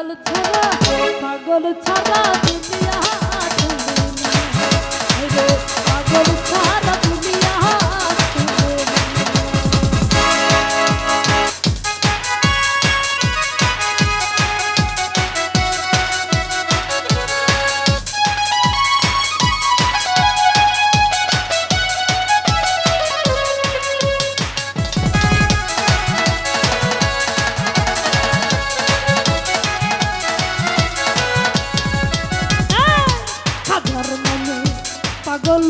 পাগল ছাড়া পাগল ছাড়া দুনিয়া তুমি না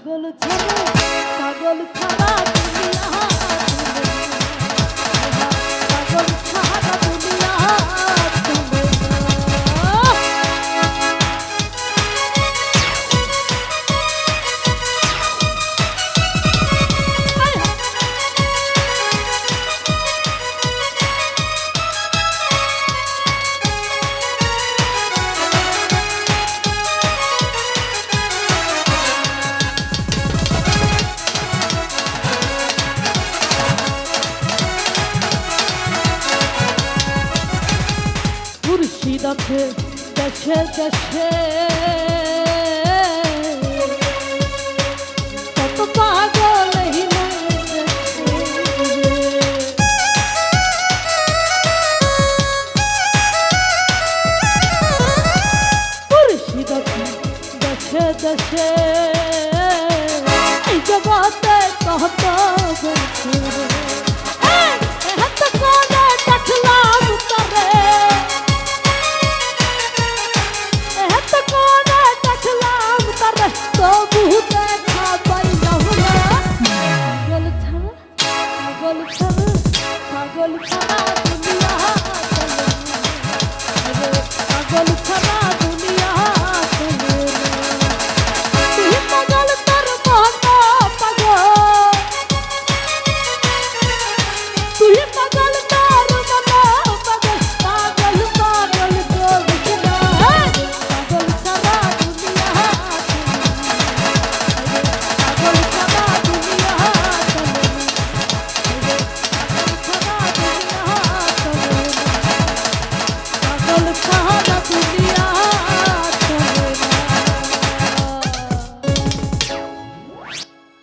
পাগল ছাড়া পাগল ছাড়া দুনিয়া আছে দেশে দেশে কত পাগল দেশে দেশে ছাগল ছাগল ছাগল ছাগল